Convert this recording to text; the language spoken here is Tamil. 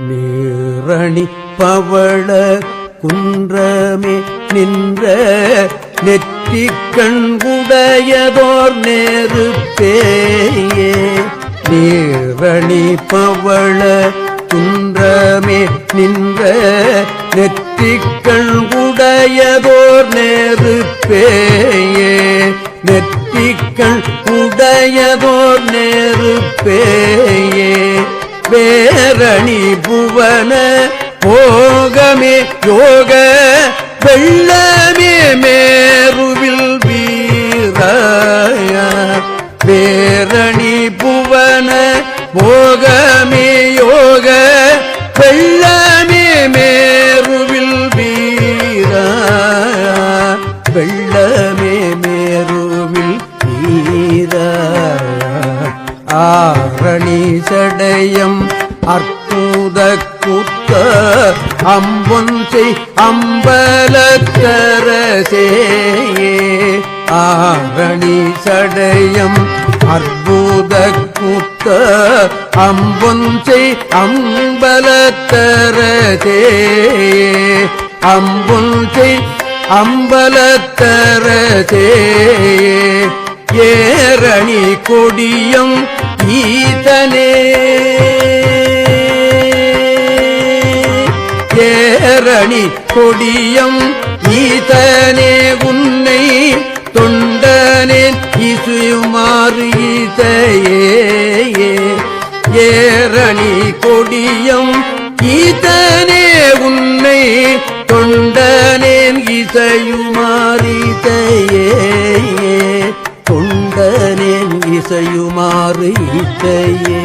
நீரணி பவள குன்றமே நின்ற நெற்றி கண்குடையதோர் நேரு பேயே நீரணி பவள குன்றமே நின்ற நெற்றி கண்குடையதோர் நேரு பேயே நெற்றிக்கண் உடையதோர் நேரு பேயே பேரணி புவன போகமே யோக வெள்ளமே மேருவில் வீராய. பேரணி புவன போகமே யோக வெள்ளமே மேருவில் வீராய. வெள்ளமே மேருவில் வீராய. ஆரணி சடையம் அற்புத குத்த அம்பொன்சை அம்பலக்கரசே ஆரணி சடையம் அற்புத குத்த அம்பொன்சை அம்பலத்தரசே அம்பொன்சை அம்பலத்தரசே ஏரணி கொடியம் ஈதனே ஏரணி கொடியம் ஈதனே உன்னை தொண்டனே இசுமாறு ஈதையே ஏரணி கொடியம் ஈதனே உன்னை தொண்டனேன் இசையுமாறிதையே இசையுமாறு இசையே